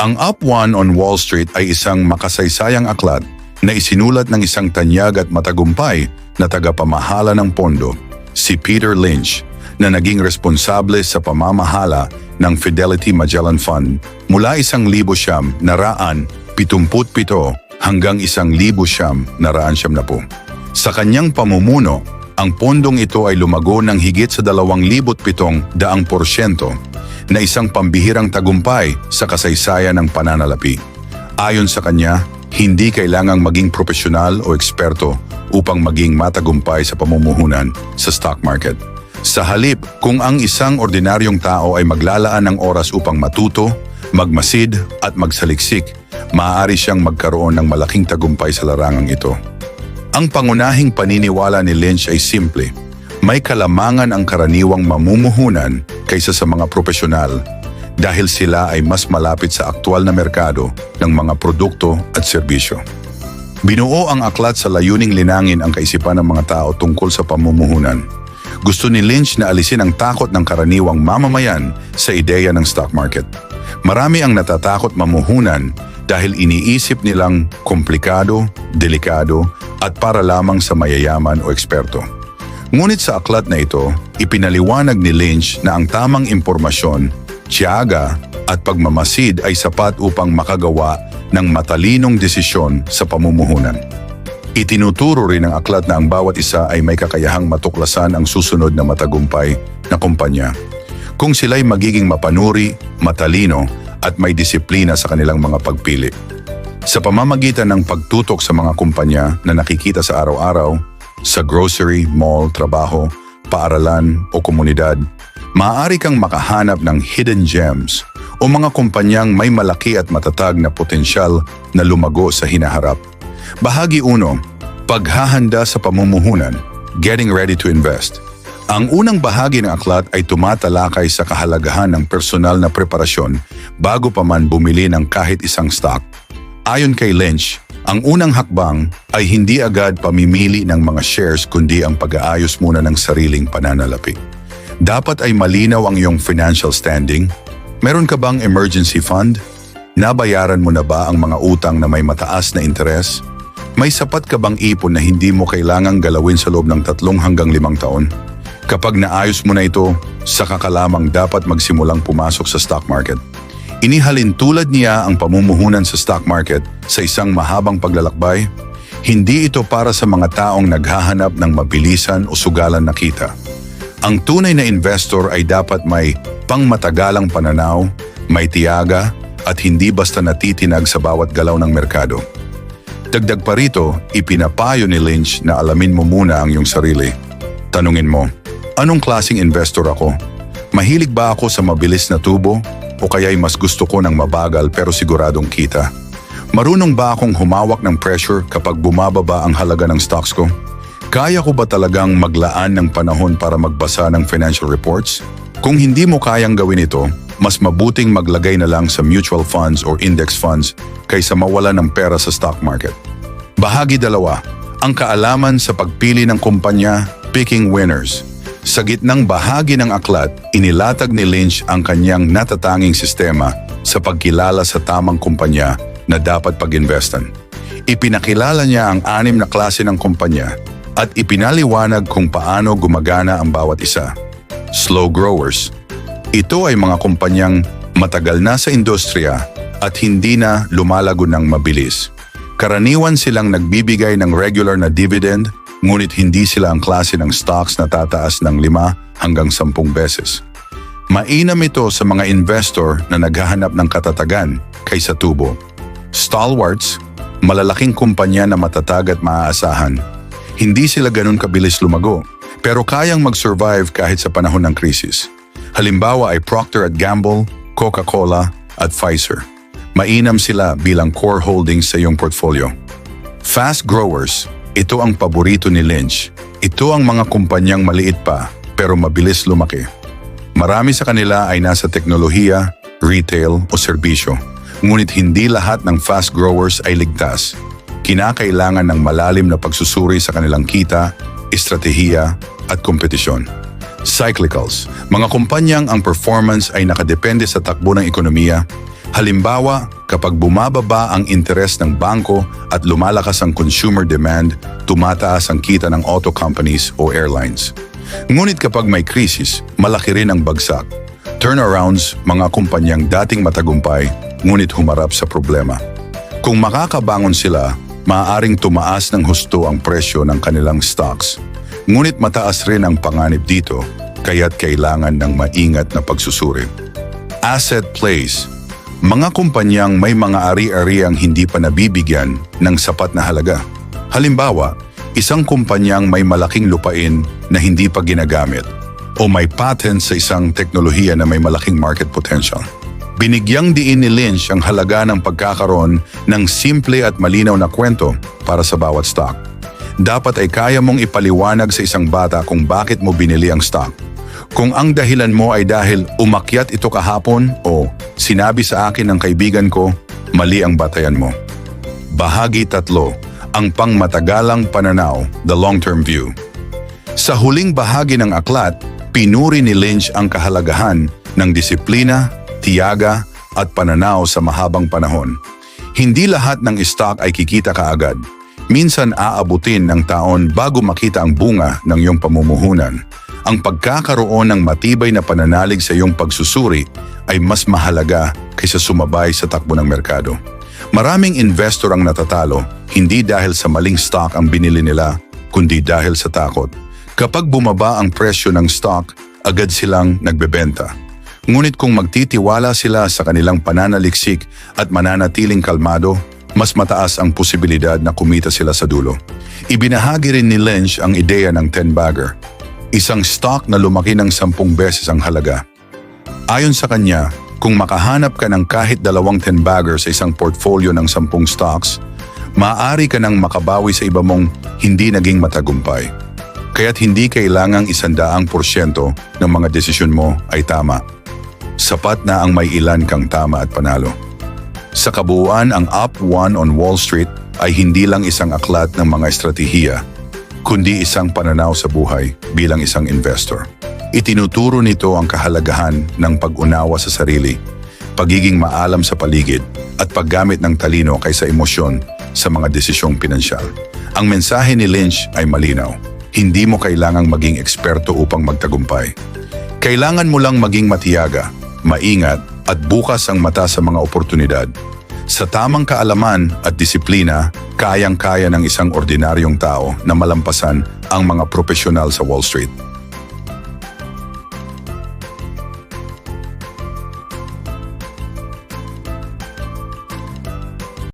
Ang Up One on Wall Street ay isang makasaysayang aklat na isinulat ng isang tanyag at matagumpay na tagapamahala ng pondo, si Peter Lynch, na naging responsable sa pamamahala ng Fidelity Magellan Fund mula isang libo siyam na raan, pitumput pito hanggang isang libo siyam na raan siyam na po. Sa kanyang pamumuno, ang pondong ito ay lumago ng higit sa dalawang libot pitong daang porsyento na isang pambihirang tagumpay sa kasaysayan ng pananalapi. Ayon sa kanya, hindi kailangang maging profesional o eksperto upang maging matagumpay sa pamumuhunan sa stock market. Sa halip, kung ang isang ordinaryong tao ay maglalaan ng oras upang matuto, magmasid at magsaliksik, maaari siyang magkaroon ng malaking tagumpay sa larangang ito. Ang pangunahing paniniwala ni Lynch ay simple. May kalamangan ang karaniwang mamumuhunan kaysa sa mga profesional dahil sila ay mas malapit sa aktwal na merkado ng mga produkto at serbisyo. Binuo ang aklat sa layuning linangin ang kaisipan ng mga tao tungkol sa pamumuhunan. Gusto ni Lynch na alisin ang takot ng karaniwang mamamayan sa ideya ng stock market. Marami ang natatakot mamuhunan dahil iniisip nilang komplikado, delikado at para lamang sa mayayaman o eksperto. Ngunit sa aklat na ito, ipinaliwanag ni Lynch na ang tamang impormasyon, tiyaga at pagmamasid ay sapat upang makagawa ng matalinong desisyon sa pamumuhunan. Itinuturo rin ng aklat na ang bawat isa ay may kakayahang matuklasan ang susunod na matagumpay na kumpanya. Kung sila'y magiging mapanuri, matalino at may disiplina sa kanilang mga pagpili. Sa pamamagitan ng pagtutok sa mga kumpanya na nakikita sa araw-araw, sa grocery, mall, trabaho, paaralan o komunidad, maaari kang makahanap ng hidden gems o mga kumpanyang may malaki at matatag na potensyal na lumago sa hinaharap. Bahagi 1, paghahanda sa pamumuhunan, getting ready to invest. Ang unang bahagi ng aklat ay tumatalakay sa kahalagahan ng personal na preparasyon bago pa man bumili ng kahit isang stock. Ayon kay Lynch, ang unang hakbang ay hindi agad pamimili ng mga shares kundi ang pag-aayos muna ng sariling pananalapi. Dapat ay malinaw ang iyong financial standing. Meron ka bang emergency fund? Nabayaran mo na ba ang mga utang na may mataas na interes? May sapat ka bang ipon na hindi mo kailangang galawin sa loob ng tatlong hanggang limang taon? Kapag naayos mo na ito, saka ka lamang dapat magsimulang pumasok sa stock market. Inihalin tulad niya ang pamumuhunan sa stock market sa isang mahabang paglalakbay. Hindi ito para sa mga taong naghahanap ng mabilisan o sugalan na kita. Ang tunay na investor ay dapat may pangmatagalang pananaw, may tiyaga, at hindi basta natitinag sa bawat galaw ng merkado. Dagdag pa rito, ipinapayo ni Lynch na alamin mo muna ang iyong sarili. Tanungin mo, anong klasing investor ako? Mahilig ba ako sa mabilis na tubo o kaya'y mas gusto ko ng mabagal pero siguradong kita? Marunong ba akong humawak ng pressure kapag bumababa ang halaga ng stocks ko? Kaya ko ba talagang maglaan ng panahon para magbasa ng financial reports? Kung hindi mo kayang gawin ito, mas mabuting maglagay na lang sa mutual funds or index funds kaysa mawala ng pera sa stock market. Bahagi dalawa, ang kaalaman sa pagpili ng kumpanya, picking winners. Sa gitnang bahagi ng aklat, inilatag ni Lynch ang kanyang natatanging sistema sa pagkilala sa tamang kumpanya na dapat pag-investan. Ipinakilala niya ang anim na klase ng kumpanya at ipinaliwanag kung paano gumagana ang bawat isa. Slow growers. Ito ay mga kumpanyang matagal na sa industriya at hindi na lumalago ng mabilis. Karaniwan silang nagbibigay ng regular na dividend ngunit hindi sila ang klase ng stocks na tataas ng 5 hanggang 10 beses. Mainam ito sa mga investor na naghahanap ng katatagan kaysa tubo. Stalwarts, malalaking kumpanya na matatag at maaasahan. Hindi sila ganun kabilis lumago, pero kayang mag-survive kahit sa panahon ng krisis. Halimbawa ay Procter Gamble, Coca-Cola at Pfizer. Mainam sila bilang core holdings sa iyong portfolio. Fast growers, ito ang paborito ni Lynch. Ito ang mga kumpanyang maliit pa pero mabilis lumaki. Marami sa kanila ay nasa teknolohiya, retail o serbisyo. Ngunit hindi lahat ng fast growers ay ligtas. Kinakailangan ng malalim na pagsusuri sa kanilang kita, estratehiya at kompetisyon. Cyclicals, mga kumpanyang ang performance ay nakadepende sa takbo ng ekonomiya, Halimbawa, kapag bumababa ang interes ng bangko at lumalakas ang consumer demand, tumataas ang kita ng auto companies o airlines. Ngunit kapag may krisis, malaki rin ang bagsak. Turnarounds, mga kumpanyang dating matagumpay, ngunit humarap sa problema. Kung makakabangon sila, maaaring tumaas ng husto ang presyo ng kanilang stocks. Ngunit mataas rin ang panganib dito, kaya't kailangan ng maingat na pagsusuri. Asset plays. Mga kumpanyang may mga ari-ariang hindi pa nabibigyan ng sapat na halaga. Halimbawa, isang kumpanyang may malaking lupain na hindi pa ginagamit o may patent sa isang teknolohiya na may malaking market potential. Binigyang diin ni Lynch ang halaga ng pagkakaroon ng simple at malinaw na kwento para sa bawat stock. Dapat ay kaya mong ipaliwanag sa isang bata kung bakit mo binili ang stock. Kung ang dahilan mo ay dahil umakyat ito kahapon o sinabi sa akin ng kaibigan ko, mali ang batayan mo. Bahagi tatlo, ang pangmatagalang pananaw, the long-term view. Sa huling bahagi ng aklat, pinuri ni Lynch ang kahalagahan ng disiplina, tiyaga at pananaw sa mahabang panahon. Hindi lahat ng stock ay kikita kaagad. Minsan aabutin ng taon bago makita ang bunga ng iyong pamumuhunan. Ang pagkakaroon ng matibay na pananalig sa iyong pagsusuri ay mas mahalaga kaysa sumabay sa takbo ng merkado. Maraming investor ang natatalo, hindi dahil sa maling stock ang binili nila, kundi dahil sa takot. Kapag bumaba ang presyo ng stock, agad silang nagbebenta. Ngunit kung magtitiwala sila sa kanilang pananaliksik at mananatiling kalmado, mas mataas ang posibilidad na kumita sila sa dulo. Ibinahagi rin ni Lynch ang ideya ng 10-bagger, isang stock na lumaki ng 10 beses ang halaga. Ayon sa kanya, kung makahanap ka ng kahit dalawang 10-bagger sa isang portfolio ng 10 stocks, maaari ka nang makabawi sa iba mong hindi naging matagumpay. Kaya't hindi kailangang isandaang porsyento ng mga desisyon mo ay tama. Sapat na ang may ilan kang tama at panalo. Sa kabuuan, ang Up One on Wall Street ay hindi lang isang aklat ng mga estratehiya, kundi isang pananaw sa buhay bilang isang investor. Itinuturo nito ang kahalagahan ng pag-unawa sa sarili, pagiging maalam sa paligid, at paggamit ng talino kaysa emosyon sa mga desisyong pinansyal. Ang mensahe ni Lynch ay malinaw. Hindi mo kailangang maging eksperto upang magtagumpay. Kailangan mo lang maging matiyaga, maingat, at bukas ang mata sa mga oportunidad. Sa tamang kaalaman at disiplina, kayang-kaya ng isang ordinaryong tao na malampasan ang mga profesional sa Wall Street.